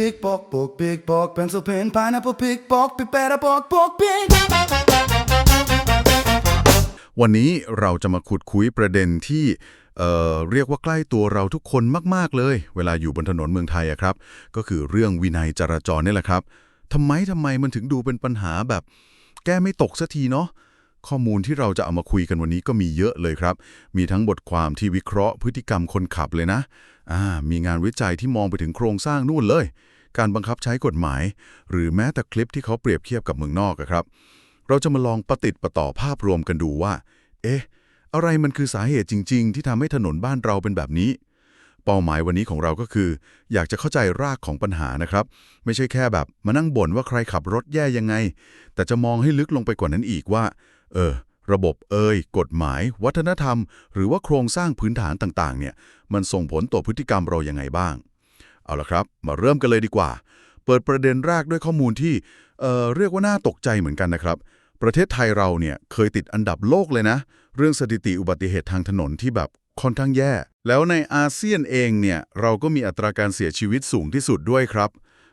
Pick, pock, pock, pick, pock, pencil, pen, pineapple, pick, pock, pipetta, pock, pock, pick. วันนี้เราจะมาขุดคุยประเด็นที่เอ่อเรียกว่าใกล้ตัวเราทุกคนมาก ๆ เลย เวลาอยู่บนถนนเมืองไทยอะครับ ก็คือเรื่องวินัยจราจรนี่แหละครับทำไมทำไมมันถึงดูเป็นปัญหาแบบ แก้ไม่ตกสักทีเนาะข้อมูลที่เราจะเอามาคุยกันวันนี้ก็มีเยอะเลยครับ มีทั้งบทความที่วิเคราะห์พฤติกรรมคนขับเลยนะ มีงานวิจัยที่มองไปถึงโครงสร้างนู่นเลย การบังคับใช้กฎหมาย หรือแม้แต่คลิปที่เขาเปรียบเทียบกับเมืองนอกอะครับ เราจะมาลองประติดประต่อภาพรวมกันดูว่า เอ๊ะ อะไรมันคือสาเหตุจริง ๆ ที่ทำให้ถนนบ้านเราเป็นแบบนี้เป้าหมายวันนี้ของเราก็คือ อยากจะเข้าใจรากของปัญหานะครับ ไม่ใช่แค่แบบมานั่งบ่นว่าใครขับรถแย่ยังไง แต่จะมองให้ลึกลงไปกว่านั้นอีกว่า เออ ระบบเอ่ยกฎหมาย วัฒนธรรม หรือว่าโครงสร้างพื้นฐานต่างๆ เนี่ยมันส่งผลต่อพฤติกรรมเรายังไงบ้าง เอาละครับ มาเริ่มกันเลยดีกว่า เปิดประเด็นแรกด้วยข้อมูลที่เอ่อเรียกว่าน่าตกใจเหมือนกันนะครับ ประเทศไทยเราเนี่ยเคยติดอันดับโลกเลยนะ เรื่องสถิติอุบัติเหตุทางถนนที่แบบค่อนข้างแย่ แล้วในอาเซียนเองเนี่ยเราก็มีอัตราการเสียชีวิตสูงที่สุดด้วยครับ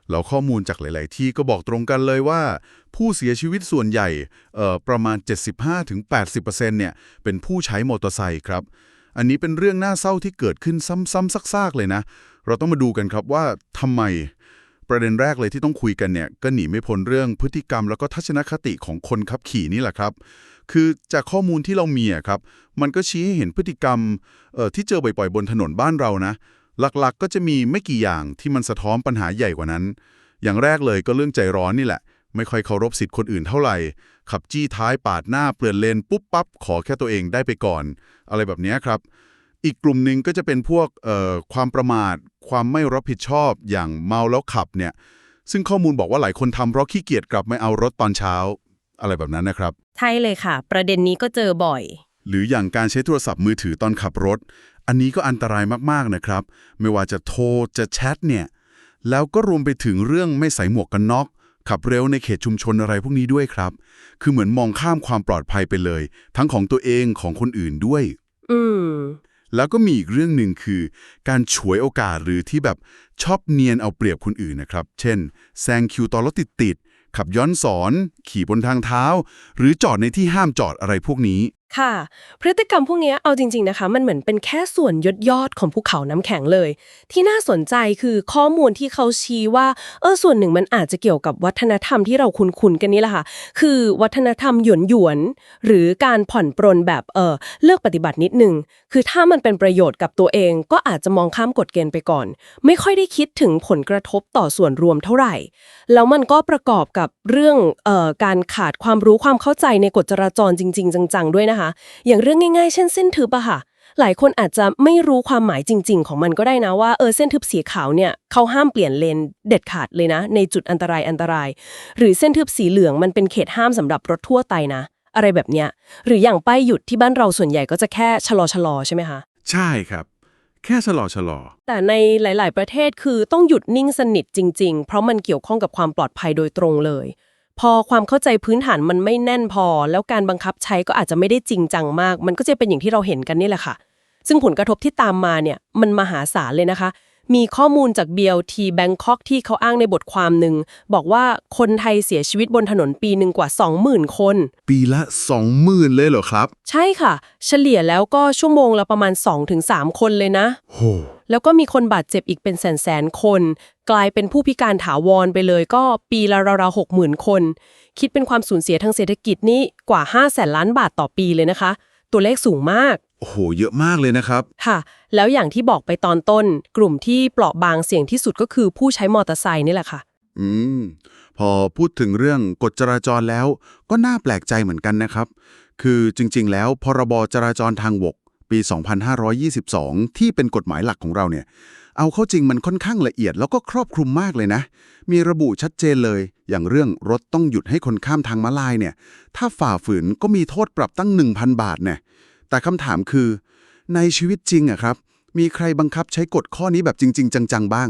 แล้วข้อมูลจากหลาย ๆ ที่ก็บอกตรงกันเลยว่า ผู้เสียชีวิตส่วนใหญ่เอ่อประมาณ 75-80%เนี่ยเป็นผู้ใช้มอเตอร์ไซค์ครับอันนี้เป็นเรื่องน่าเศร้าที่เกิดขึ้นซ้ำๆซากๆเลยนะ เราต้องมาดูกันครับว่าทำไมประเด็นแรกเลยที่ต้องคุยกันเนี่ย ก็หนีไม่พ้นเรื่องพฤติกรรมแล้วก็ทัศนคติของคนขับขี่นี่แหละครับ คือจากข้อมูลที่เรามีครับ มันก็ชี้ให้เห็นพฤติกรรมที่เจอบ่อยๆบนถนนบ้านเรานะ หลักๆ ก็จะมีไม่กี่อย่างที่มันสะท้อนปัญหาใหญ่กว่านั้น อย่างแรกเลยก็เรื่องใจร้อนนี่แหละ ไม่ค่อยเคารพสิทธิ์คนอื่นเท่าไหร่ ขับจี้ท้ายปาดหน้าเปลี่ยนเลนปุ๊บปั๊บขอแค่ตัวเองได้ไปก่อน อะไรแบบนี้ครับ อีกกลุ่มหนึ่งก็จะเป็นพวกเอ่อความประมาท ความไม่รับผิดชอบอย่างเมาแล้วขับเนี่ย ซึ่งข้อมูลบอกว่าหลายคนทำเพราะขี้เกียจกลับไม่เอารถตอนเช้า อะไรแบบนั้นนะครับ ใช่เลยค่ะ ประเด็นนี้ก็เจอบ่อย หรืออย่างการใช้โทรศัพท์มือถือตอนขับรถ อันนี้ก็อันตรายมากๆนะครับ ไม่ว่าจะโทรจะแชทเนี่ย แล้วก็รวมไปถึงเรื่องไม่ใส่หมวกกันน็อก ขับเร็วในเขตชุมชนอะไรพวกนี้ด้วยครับ คือเหมือนมองข้ามความปลอดภัยไปเลย ทั้งของตัวเองของคนอื่นด้วย อืมแล้วก็มีอีกเรื่องหนึ่งคือ การฉวยโอกาสหรือที่แบบชอบเนียนเอาเปรียบคนอื่นนะครับ เช่นแซงคิวตอนรถติดติดๆขับย้อนสอน ขี่บนทางเท้า หรือจอดในที่ห้ามจอดอะไรพวกนี้ ค่ะ พฤติกรรมพวกนี้เอาจริง ๆนะคะ มันเหมือนเป็นแค่ส่วนยดยอดของภูเขาน้ำแข็งเลย ที่น่าสนใจคือข้อมูลที่เขาชี้ว่าเออส่วนหนึ่งมันอาจจะเกี่ยวกับวัฒนธรรมที่เราคุ้นๆกันนี่แหละค่ะ คือวัฒนธรรมหยวนหยวนหรือการผ่อนปรนแบบเออเลือกปฏิบัตินิดนึง คือถ้ามันเป็นประโยชน์กับตัวเอง ก็อาจจะมองข้ามกฎเกณฑ์ไปก่อน ไม่ค่อยได้คิดถึงผลกระทบต่อส่วนรวมเท่าไหร่ แล้วมันก็ประกอบกับเรื่องเอ่อการขาดความรู้ความเข้าใจในกฎจราจรจริง ๆ จังๆด้วยนะคะอย่างเรื่องง่ายๆ เช่นเส้นทึบอะค่ะ หลายคนอาจจะไม่รู้ความหมายจริง ๆ ของมันก็ได้นะว่าเออเส้นทึบสีขาวเนี่ยเขาห้ามเปลี่ยนเลนเด็ดขาดเลยนะ ในจุดอันตรายอันตราย หรือเส้นทึบสีเหลืองมันเป็นเขตห้ามสำหรับรถทั่วไปนะ อะไรแบบเนี้ยหรืออย่างป้ายหยุดที่บ้านเราส่วนใหญ่ก็จะแค่ชะลอชะลอๆใช่ไหมคะใช่ครับแค่ชะลอชะลอ แต่ในหลาย ๆ ประเทศคือต้องหยุดนิ่งสนิทจริง ๆ เพราะมันเกี่ยวข้องกับความปลอดภัยโดยตรงเลย พอความเข้าใจพื้นฐานมันไม่แน่นพอ แล้วการบังคับใช้ก็อาจจะไม่ได้จริงจังมาก มันก็จะเป็นอย่างที่เราเห็นกันนี่แหละค่ะ ซึ่งผลกระทบที่ตามมาเนี่ยมันมหาศาลเลยนะคะ มีข้อมูลจาก BLT Bangkok ที่เขาอ้างในบทความหนึ่ง บอกว่าคนไทยเสียชีวิตบนถนนปีหนึ่งกว่า 20,000 คน ปีละ 20,000 เลยเหรอครับ ใช่ค่ะ เฉลี่ยแล้วก็ชั่วโมงละประมาณ 2-3 คนเลยนะโหแล้วก็มีคนบาดเจ็บอีกเป็นแสนแสนๆคน กลายเป็นผู้พิการถาวรไปเลยก็ปีละราวๆหกหมื่นคน คิดเป็นความสูญเสียทางเศรษฐกิจนี่กว่า5 0 0แสนล้านบาทต่อปีเลยนะคะ ตัวเลขสูงมากโอ้โห เยอะมากเลยนะครับ ค่ะ แล้วอย่างที่บอกไปตอนต้น กลุ่มที่เปราะบางเสี่ยงที่สุดก็คือผู้ใช้มอเตอร์ไซค์นี่แหละค่ะ อืม พอพูดถึงเรื่องกฎจราจรแล้ว ก็น่าแปลกใจเหมือนกันนะครับ คือจริงๆ แล้วพรบจราจรทางบกปี 2522 ที่เป็นกฎหมายหลักของเราเนี่ย เอาเข้าจริงมันค่อนข้างละเอียดแล้วก็ครอบคลุมมากเลยนะ มีระบุชัดเจนเลย อย่างเรื่องรถต้องหยุดให้คนข้ามทางม้าลายเนี่ย ถ้าฝ่าฝืนก็มีโทษปรับตั้ง 1,000 บาทเนี่ย แต่คำถามคือ ในชีวิตจริงอะครับ มีใครบังคับใช้กฎข้อนี้แบบจริง ๆ จังๆ บ้าง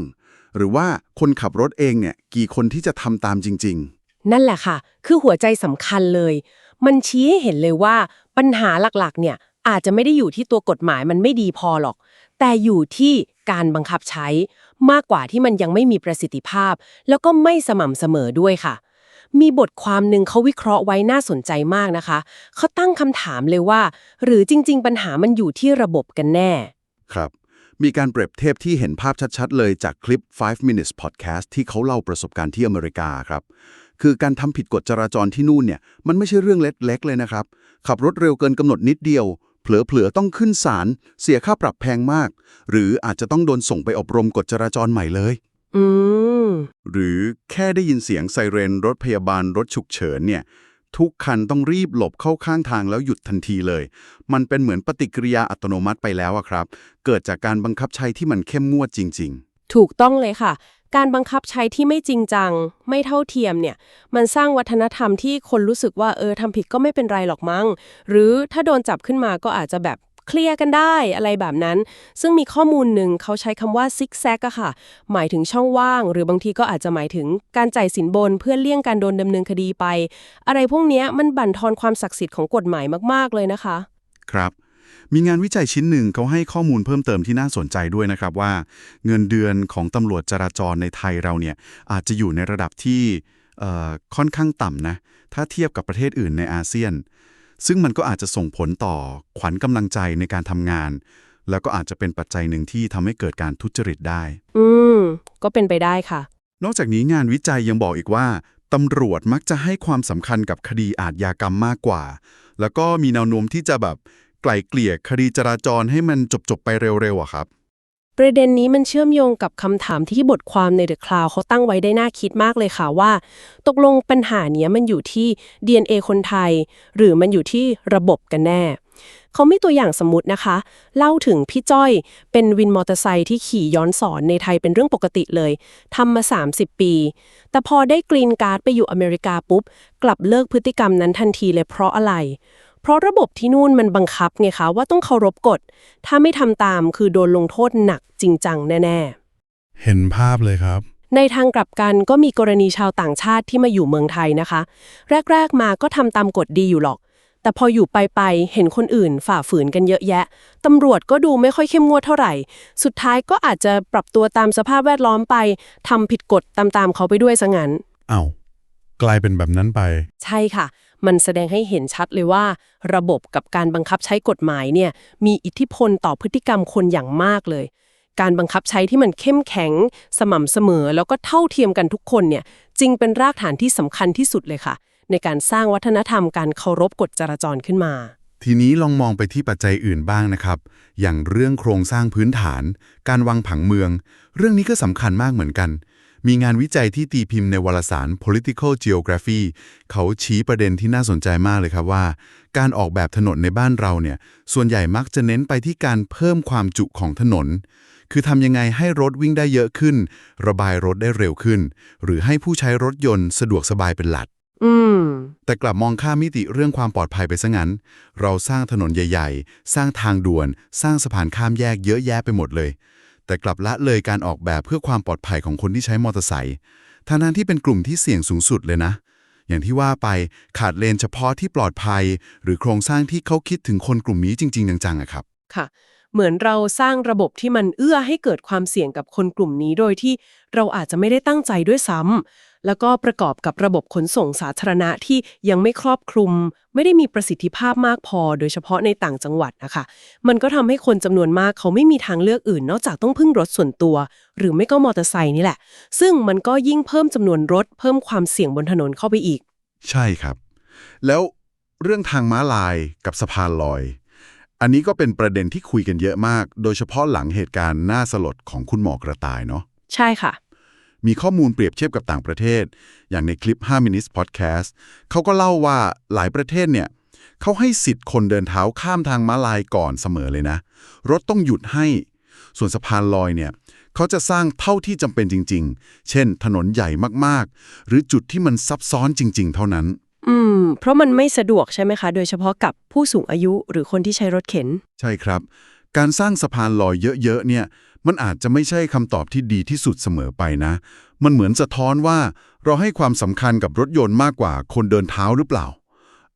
หรือว่าคนขับรถเองเนี่ยกี่คนที่จะทำตามจริงนั่นแหละค่ะ คือหัวใจสำคัญเลย มันชี้ให้เห็นเลยว่าปัญหาหลักๆ เนี่ยอาจจะไม่ได้อยู่ที่ตัวกฎหมายมันไม่ดีพอหรอก แต่อยู่ที่ การบังคับใช้ มากกว่าที่มันยังไม่มีประสิทธิภาพ แล้วก็ไม่สม่ำเสมอด้วยค่ะ มีบทความหนึ่งเขาวิเคราะห์ไว้น่าสนใจมากนะคะ เขาตั้งคำถามเลยว่า หรือจริง ๆ ปัญหามันอยู่ที่ระบบกันแน่ ครับมีการเปรียบเทียบที่เห็นภาพชัดๆ เลยจากคลิป 5 minutes podcast ที่เขาเล่าประสบการณ์ที่อเมริกาครับ คือการทำผิดกฎจราจรที่นู่นเนี่ย มันไม่ใช่เรื่องเล็กๆ เลยนะครับ ขับรถเร็วเกินกำหนดนิดเดียว เผลอๆต้องขึ้นศาลเสียค่าปรับแพงมาก หรืออาจจะต้องโดนส่งไปอบรมกฎจราจรใหม่เลย อืม หรือแค่ได้ยินเสียงไซเรนรถพยาบาลรถฉุกเฉินเนี่ย ทุกคันต้องรีบหลบเข้าข้างทางแล้วหยุดทันทีเลย มันเป็นเหมือนปฏิกิริยาอัตโนมัติไปแล้วอะครับ เกิดจากการบังคับใช้ที่มันเข้มงวดจริงถูกต้องเลยค่ะ การบังคับใช้ที่ไม่จริงจัง ไม่เท่าเทียมเนี่ย มันสร้างวัฒนธรรมที่คนรู้สึกว่าเออทำผิดก็ไม่เป็นไรหรอกมั้ง หรือถ้าโดนจับขึ้นมาก็อาจจะแบบเคลียร์กันได้อะไรแบบนั้น ซึ่งมีข้อมูลหนึ่งเขาใช้คำว่าซิกแซกอะค่ะ หมายถึงช่องว่าง หรือบางทีก็อาจจะหมายถึงการจ่ายสินบนเพื่อเลี่ยงการโดนดำเนินคดีไป อะไรพวกนี้มันบั่นทอนความศักดิ์สิทธิ์ของกฎหมายมาก ๆ เลยนะคะ ครับ มีงานวิจัยชิ้นหนึ่งเขาให้ข้อมูลเพิ่มเติมที่น่าสนใจด้วยนะครับว่า เงินเดือนของตำรวจจราจรในไทยเราเนี่ยอาจจะอยู่ในระดับที่เอ่อค่อนข้างต่ำนะถ้าเทียบกับประเทศอื่นในอาเซียน ซึ่งมันก็อาจจะส่งผลต่อขวัญกำลังใจในการทำงาน แล้วก็อาจจะเป็นปัจจัยหนึ่งที่ทำให้เกิดการทุจริตได้ อืม ก็เป็นไปได้ค่ะ นอกจากนี้งานวิจัยยังบอกอีกว่าตำรวจมักจะให้ความสำคัญกับคดีอาชญากรรมมากกว่า แล้วก็มีแนวโน้มที่จะแบบ ไกล่เกลี่ยคดีจราจรให้มันจบๆไปเร็วๆอะครับ ประเด็นนี้มันเชื่อมโยงกับคำถามที่บทความใน The Cloud เขาตั้งไว้ได้น่าคิดมากเลยค่ะว่า ตกลงปัญหาเนี้ยมันอยู่ที่ DNA คนไทย หรือมันอยู่ที่ระบบกันแน่เขาไม่ตัวอย่างสมมตินะคะ เล่าถึงพี่จ้อยเป็นวินมอเตอร์ไซค์ที่ขี่ย้อนสอนในไทยเป็นเรื่องปกติเลยทำมา 30 ปี แต่พอได้กรีนการ์ดไปอยู่อเมริกาปุ๊บ กลับเลิกพฤติกรรมนั้นทันทีเลยเพราะอะไร เพราะระบบที่นู่นมันบังคับไงคะว่าต้องเคารพกฎ ถ้าไม่ทำตามคือโดนลงโทษหนักจริงจังแน่เห็นภาพเลยครับ ๆ ในทางกลับกันก็มีกรณีชาวต่างชาติที่มาอยู่เมืองไทยนะคะ แรก ๆ มาก็ทำตามกฎดีอยู่หรอก แต่พออยู่ไปไปๆเห็นคนอื่นฝ่าฝืนกันเยอะแยะตำรวจก็ดูไม่ค่อยเข้มงวดเท่าไหร่ สุดท้ายก็อาจจะปรับตัวตามสภาพแวดล้อมไปทำผิดกฎตามๆเขาไปด้วยซะงั้น เอา้ากลายเป็นแบบนั้นไป ใช่ค่ะ มันแสดงให้เห็นชัดเลยว่า ระบบกับการบังคับใช้กฎหมายเนี่ยมีอิทธิพลต่อพฤติกรรมคนอย่างมากเลย การบังคับใช้ที่มันเข้มแข็ง สม่ำเสมอแล้วก็เท่าเทียมกันทุกคนเนี่ยจริงเป็นรากฐานที่สำคัญที่สุดเลยค่ะ ในการสร้างวัฒนธรรมการเคารพกฎจราจรขึ้นมาทีนี้ลองมองไปที่ปัจจัยอื่นบ้างนะครับ อย่างเรื่องโครงสร้างพื้นฐาน การวางผังเมือง เรื่องนี้ก็สำคัญมากเหมือนกัน มีงานวิจัยที่ตีพิมพ์ในวารสาร political geography เขาชี้ประเด็นที่น่าสนใจมากเลยครับว่า การออกแบบถนนในบ้านเราเนี่ย ส่วนใหญ่มักจะเน้นไปที่การเพิ่มความจุของถนน คือทำยังไงให้รถวิ่งได้เยอะขึ้น ระบายรถได้เร็วขึ้น หรือให้ผู้ใช้รถยนต์สะดวกสบายเป็นหลักอืมแต่กลับมองข้ามมิติเรื่องความปลอดภัยไปซะงั้น เราสร้างถนนใหญ่ ๆ สร้างทางด่วน สร้างสะพานข้ามแยกเยอะแยะไปหมดเลย แต่กลับละเลยการออกแบบเพื่อความปลอดภัยของคนที่ใช้มอเตอร์ไซค์ทางนั้นที่เป็นกลุ่มที่เสี่ยงสูงสุดเลยนะ อย่างที่ว่าไปขาดเลนเฉพาะที่ปลอดภัย หรือโครงสร้างที่เขาคิดถึงคนกลุ่มนี้จริง ๆ จังๆอะครับ ค่ะ เหมือนเราสร้างระบบที่มันเอื้อให้เกิดความเสี่ยงกับคนกลุ่มนี้โดยที่เราอาจจะไม่ได้ตั้งใจด้วยซ้ำ แล้วก็ประกอบกับระบบขนส่งสาธารณะที่ยังไม่ครอบคลุม ไม่ได้มีประสิทธิภาพมากพอ โดยเฉพาะในต่างจังหวัดนะคะ มันก็ทำให้คนจำนวนมากเขาไม่มีทางเลือกอื่น นอกจากต้องพึ่งรถส่วนตัว หรือไม่ก็มอเตอร์ไซค์นี่แหละ ซึ่งมันก็ยิ่งเพิ่มจำนวนรถ เพิ่มความเสี่ยงบนถนนเข้าไปอีก ใช่ครับ แล้วเรื่องทางม้าลายกับสะพานลอย อันนี้ก็เป็นประเด็นที่คุยกันเยอะมาก โดยเฉพาะหลังเหตุการณ์น่าสลดของคุณหมอกระต่ายเนาะใช่ค่ะ มีข้อมูลเปรียบเทียบกับต่างประเทศ อย่างในคลิป 5 minutes podcast เขาก็เล่าว่าหลายประเทศเนี่ยเขาให้สิทธิ์คนเดินเท้าข้ามทางม้าลายก่อนเสมอเลยนะ รถต้องหยุดให้ ส่วนสะพานลอยเนี่ยเขาจะสร้างเท่าที่จำเป็นจริง ๆ เช่น ถนนใหญ่มากๆ หรือจุดที่มันซับซ้อนจริง ๆ เท่านั้น อืม เพราะมันไม่สะดวกใช่ไหมคะ โดยเฉพาะกับผู้สูงอายุหรือคนที่ใช้รถเข็น ใช่ครับ การสร้างสะพานลอยเยอะๆเนี่ย มันอาจจะไม่ใช่คำตอบที่ดีที่สุดเสมอไปนะ มันเหมือนสะท้อนว่าเราให้ความสำคัญกับรถยนต์มากกว่าคนเดินเท้าหรือเปล่า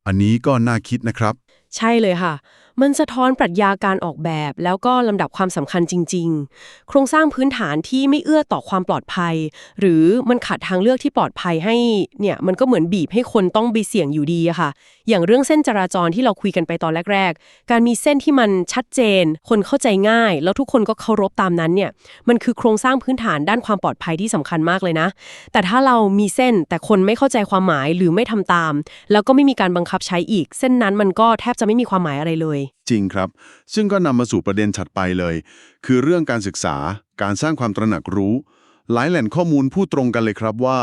อันนี้ก็น่าคิดนะครับ ใช่เลยค่ะ มันสะท้อนปรัชญาการออกแบบ แล้วก็ลำดับความสำคัญจริง ๆ โครงสร้างพื้นฐานที่ไม่เอื้อต่อความปลอดภัย หรือมันขาดทางเลือกที่ปลอดภัยให้เนี่ยมันก็เหมือนบีบให้คนต้องไปเสี่ยงอยู่ดีอะค่ะ อย่างเรื่องเส้นจราจรที่เราคุยกันไปตอนแรก ๆ การมีเส้นที่มันชัดเจน คนเข้าใจง่าย แล้วทุกคนก็เคารพตามนั้นเนี่ยมันคือโครงสร้างพื้นฐานด้านความปลอดภัยที่สำคัญมากเลยนะ แต่ถ้าเรามีเส้นแต่คนไม่เข้าใจความหมายหรือไม่ทำตาม แล้วก็ไม่มีการบังคับใช้อีก เส้นนั้นมันก็แทบจะไม่มีความหมายอะไรเลยจริงครับ ซึ่งก็นำมาสู่ประเด็นถัดไปเลย คือเรื่องการศึกษาการสร้างความตระหนักรู้ หลายแหล่งข้อมูลพูดตรงกันเลยครับว่า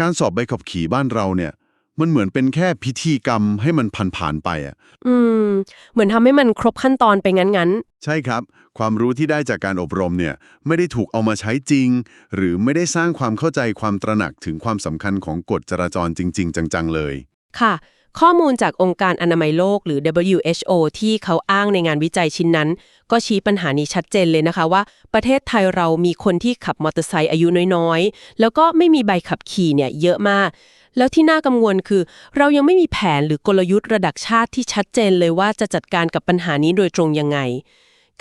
การสอบใบขับขี่บ้านเราเนี่ย มันเหมือนเป็นแค่พิธีกรรมให้มันผ่านๆไปอะอืม เหมือนทำให้มันครบขั้นตอนไปงั้นใช่ครับ ความรู้ที่ได้จากการอบรมเนี่ยไม่ได้ถูกเอามาใช้จริง หรือไม่ได้สร้างความเข้าใจความตระหนักถึงความสำคัญของกฎจราจรจริง ๆ จังๆเลยๆค่ะ ข้อมูลจากองค์การอนามัยโลกหรือ WHO ที่เขาอ้างในงานวิจัยชิ้นนั้น ก็ชี้ปัญหานี้ชัดเจนเลยนะคะว่า ประเทศไทยเรามีคนที่ขับมอเตอร์ไซค์อายุน้อยๆ แล้วก็ไม่มีใบขับขี่เนี่ยเยอะมาก แล้วที่น่ากังวลคือ เรายังไม่มีแผนหรือกลยุทธ์ระดับชาติที่ชัดเจนเลยว่าจะจัดการกับปัญหานี้โดยตรงยังไง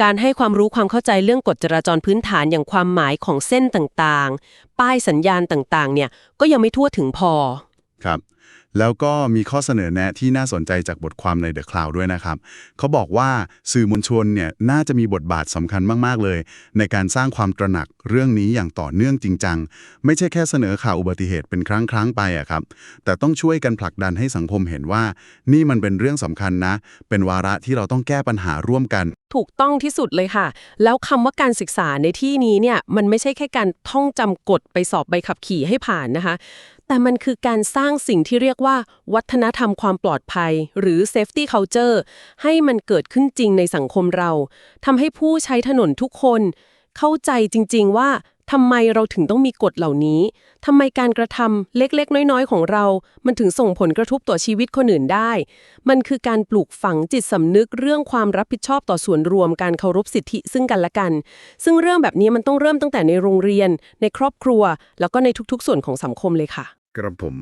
การให้ความรู้ความเข้าใจเรื่องกฎจราจรพื้นฐานอย่างความหมายของเส้นต่างๆ ป้ายสัญญาณต่างๆ เนี่ย ก็ยังไม่ทั่วถึงพอ ครับ แล้วก็มีข้อเสนอแนะที่น่าสนใจจากบทความใน The Cloud ด้วยนะครับ เขาบอกว่าสื่อมวลชนเนี่ยน่าจะมีบทบาทสำคัญมาก ๆ เลย ในการสร้างความตระหนักเรื่องนี้อย่างต่อเนื่องจริงจัง ไม่ใช่แค่เสนอข่าวอุบัติเหตุเป็นครั้งครั้งไปอะครับ แต่ต้องช่วยกันผลักดันให้สังคมเห็นว่า นี่มันเป็นเรื่องสำคัญนะ เป็นวาระที่เราต้องแก้ปัญหาร่วมกัน ถูกต้องที่สุดเลยค่ะ แล้วคำว่าการศึกษาในที่นี้เนี่ยมันไม่ใช่แค่การท่องจำกฎไปสอบใบขับขี่ให้ผ่านนะคะ แต่มันคือการสร้างสิ่งที่เรียกว่า วัฒนธรรมความปลอดภัย หรือ safety culture ให้มันเกิดขึ้นจริงในสังคมเราทำให้ผู้ใช้ถนนทุกคน เข้าใจจริง ๆ ว่าทำไมเราถึงต้องมีกฎเหล่านี้ทำไมการกระทำเล็กๆ น้อยๆ ของเรา มันถึงส่งผลกระทบต่อชีวิตคนอื่นได้ มันคือการปลูกฝังจิตสำนึกเรื่องความรับผิดชอบต่อส่วนรวมการเคารพสิทธิซึ่งกันและกัน ซึ่งเรื่องแบบนี้มันต้องเริ่มตั้งแต่ในโรงเรียน ในครอบครัว แล้วก็ในทุกๆ ส่วนของสังคมเลยค่ะ ครับผม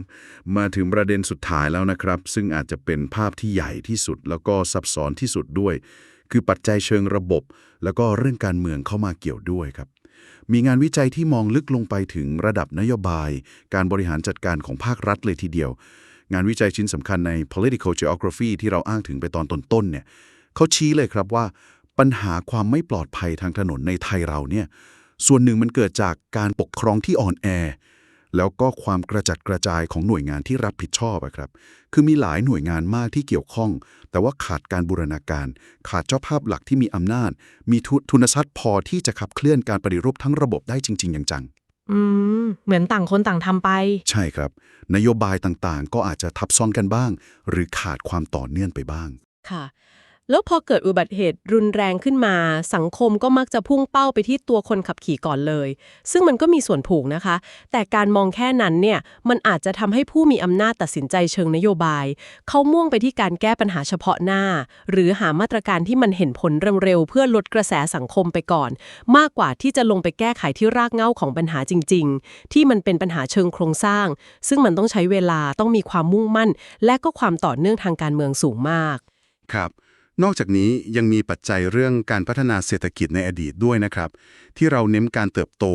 มาถึงประเด็นสุดท้ายแล้วนะครับ ซึ่งอาจจะเป็นภาพที่ใหญ่ที่สุด แล้วก็ซับซ้อนที่สุดด้วย คือปัจจัยเชิงระบบ แล้วก็เรื่องการเมืองเข้ามาเกี่ยวด้วยครับ มีงานวิจัยที่มองลึกลงไปถึงระดับนโยบาย การบริหารจัดการของภาครัฐเลยทีเดียว งานวิจัยชิ้นสำคัญใน political geography ที่เราอ้างถึงไปตอนต้นๆเนี่ยเขาชี้เลยครับว่า ปัญหาความไม่ปลอดภัยทางถนนในไทยเราเนี่ยส่วนหนึ่งมันเกิดจากการปกครองที่อ่อนแอ แล้วก็ความกระจัดกระจายของหน่วยงานที่รับผิดชอบอะครับ คือมีหลายหน่วยงานมากที่เกี่ยวข้อง แต่ว่าขาดการบูรณาการ ขาดเจ้าภาพหลักที่มีอำนาจ มีทุทุนทรัพย์พอที่จะขับเคลื่อนการปฏิรูปทั้งระบบได้จริง ๆ อย่างจังอืม เหมือนต่างคนต่างทำไป ใช่ครับ นโยบายต่างๆ ก็อาจจะทับซ้อนกันบ้าง หรือขาดความต่อเนื่องไปบ้าง ค่ะ แล้วพอเกิดอุบัติเหตุรุนแรงขึ้นมา สังคมก็มักจะพุ่งเป้าไปที่ตัวคนขับขี่ก่อนเลย ซึ่งมันก็มีส่วนผูกนะคะ แต่การมองแค่นั้นเนี่ยมันอาจจะทำให้ผู้มีอำนาจตัดสินใจเชิงนโยบาย เขามุ่งไปที่การแก้ปัญหาเฉพาะหน้า หรือหามาตรการที่มันเห็นผลเร็วๆเพื่อลดกระแสสังคมไปก่อน มากกว่าที่จะลงไปแก้ไขที่รากเหง้าของปัญหาจริง ๆ ที่มันเป็นปัญหาเชิงโครงสร้าง ซึ่งมันต้องใช้เวลาต้องมีความมุ่งมั่น และก็ความต่อเนื่องทางการเมืองสูงมาก ครับ นอกจากนี้ยังมีปัจจัยเรื่องการพัฒนาเศรษฐกิจในอดีตด้วยนะครับ ที่เราเน้นการเติบโต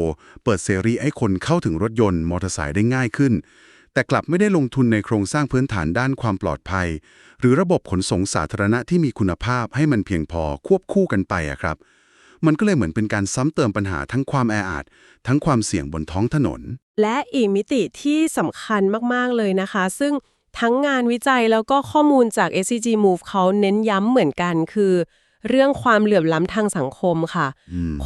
เปิดเสรีให้คนเข้าถึงรถยนต์มอเตอร์ไซค์ได้ง่ายขึ้น แต่กลับไม่ได้ลงทุนในโครงสร้างพื้นฐานด้านความปลอดภัย หรือระบบขนส่งสาธารณะที่มีคุณภาพให้มันเพียงพอควบคู่กันไปอะครับ มันก็เลยเหมือนเป็นการซ้ำเติมปัญหาทั้งความแออัดทั้งความเสี่ยงบนท้องถนน และอีกมิติที่สำคัญมากๆเลยนะคะ ซึ่ง ทั้งงานวิจัยแล้วก็ข้อมูลจาก SCG Move เขาเน้นย้ำเหมือนกันคือเรื่องความเหลื่อมล้ำทางสังคมค่ะ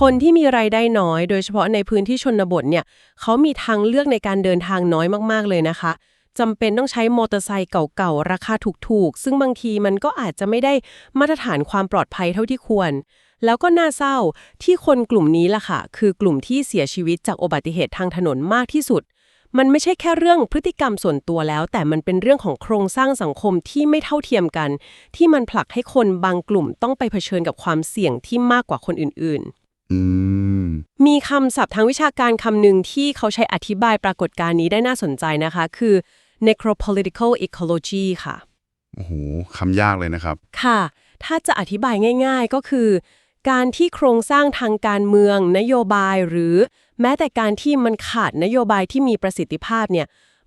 คนที่มีไรายได้น้อย โดยเฉพาะในพื้นที่ชนบทเนี่ยเขามีทางเลือกในการเดินทางน้อยมากๆเลยนะคะจำเป็นต้องใช้มอเตอร์ไซค์เก่าๆ ราคาถูกๆ ซึ่งบางทีมันก็อาจจะไม่ได้มาตรฐานความปลอดภัยเท่าที่ควร แล้วก็น่าเศร้าที่คนกลุ่มนี้ล่ะค่ะ คือกลุ่มที่เสียชีวิตจากอุบัติเหตุทางถนนมากที่สุด มันไม่ใช่แค่เรื่องพฤติกรรมส่วนตัวแล้ว แต่มันเป็นเรื่องของโครงสร้างสังคมที่ไม่เท่าเทียมกัน ที่มันผลักให้คนบางกลุ่มต้องไปเผชิญกับความเสี่ยงที่มากกว่าคนอื่นอืมๆมีคำศัพท์ทางวิชาการคำหนึ่งที่เขาใช้อธิบายปรากฏการณ์นี้ได้น่าสนใจนะคะ คือ necropolitical ecology ค่ะ โอ้โหคำยากเลยนะครับ ค่ะ ถ้าจะอธิบายง่าย ๆ ก็คือ การที่โครงสร้างทางการเมือง นโยบายหรือ แม้แต่การที่มันขาดนโยบายที่มีประสิทธิภาพเนี่ย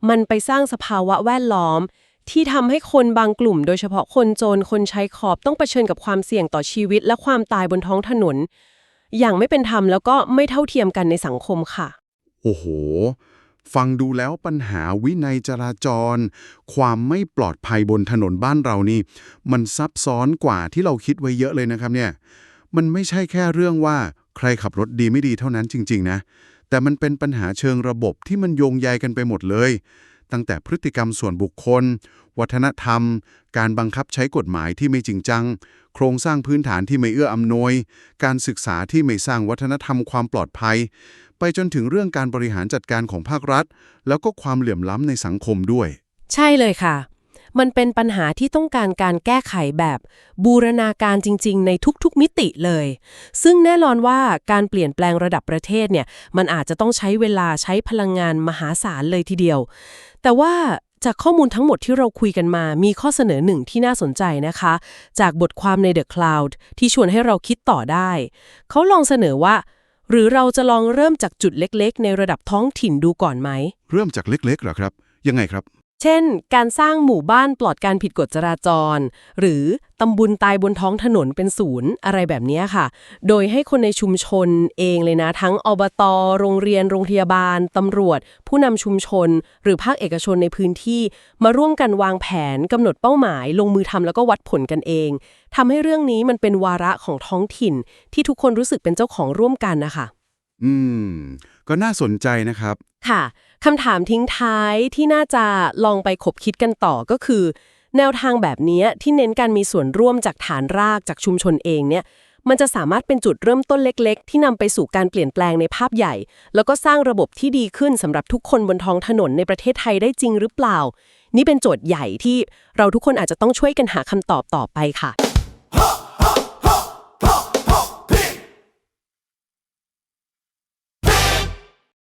มันไปสร้างสภาวะแวดล้อม ที่ทำให้คนบางกลุ่ม โดยเฉพาะคนจน คนใช้ขอบต้องเผชิญกับความเสี่ยงต่อชีวิต และความตายบนท้องถนน อย่างไม่เป็นธรรมแล้วก็ไม่เท่าเทียมกันในสังคมค่ะ โอ้โห ฟังดูแล้วปัญหาวินัยจราจร ความไม่ปลอดภัยบนถนนบ้านเรานี่ มันซับซ้อนกว่าที่เราคิดไว้เยอะเลยนะครับเนี่ย มันไม่ใช่แค่เรื่องว่า ใครขับรถดีไม่ดีเท่านั้นจริง ๆ นะ แต่มันเป็นปัญหาเชิงระบบที่มันโยงใยกันไปหมดเลย ตั้งแต่พฤติกรรมส่วนบุคคล วัฒนธรรม การบังคับใช้กฎหมายที่ไม่จริงจัง โครงสร้างพื้นฐานที่ไม่เอื้ออำนวย การศึกษาที่ไม่สร้างวัฒนธรรมความปลอดภัย ไปจนถึงเรื่องการบริหารจัดการของภาครัฐ แล้วก็ความเหลื่อมล้ำในสังคมด้วย ใช่เลยค่ะ มันเป็นปัญหาที่ต้องการการแก้ไขแบบบูรณาการจริง ๆ ในทุกๆมิติเลย ซึ่งแน่นอนว่าการเปลี่ยนแปลงระดับประเทศเนี่ยมันอาจจะต้องใช้เวลาใช้พลังงานมหาศาลเลยทีเดียว แต่ว่าจากข้อมูลทั้งหมดที่เราคุยกันมา มีข้อเสนอหนึ่งที่น่าสนใจนะคะ จากบทความใน The Cloud ที่ชวนให้เราคิดต่อได้ เขาลองเสนอว่า หรือเราจะลองเริ่มจากจุดเล็กๆ ในระดับท้องถิ่นดูก่อนไหม เริ่มจากเล็กๆเหรอครับ ยังไงครับ เช่น การสร้างหมู่บ้านปลอดการผิดกฎจราจร หรือตำบุญตายบนท้องถนนเป็นศูนย์อะไรแบบเนี้ยค่ะ โดยให้คนในชุมชนเองเลยนะ ทั้งอบต โรงเรียน โรงพยาบาล ตำรวจ ผู้นำชุมชน หรือภาคเอกชนในพื้นที่ มาร่วมกันวางแผนกำหนดเป้าหมาย ลงมือทำแล้วก็วัดผลกันเองทำให้เรื่องนี้มันเป็นวาระของท้องถิ่น ที่ทุกคนรู้สึกเป็นเจ้าของร่วมกันนะคะอืม ก็น่าสนใจนะครับ ค่ะ คำถามทิ้งท้ายที่น่าจะลองไปขบคิดกันต่อก็คือ แนวทางแบบนี้ที่เน้นการมีส่วนร่วมจากฐานรากจากชุมชนเองเนี่ยมันจะสามารถเป็นจุดเริ่มต้นเล็ก ๆ ที่นำไปสู่การเปลี่ยนแปลงในภาพใหญ่ แล้วก็สร้างระบบที่ดีขึ้นสำหรับทุกคนบนท้องถนนในประเทศไทยได้จริงหรือเปล่า นี่เป็นโจทย์ใหญ่ที่เราทุกคนอาจจะต้องช่วยกันหาคำตอบต่อไปค่ะ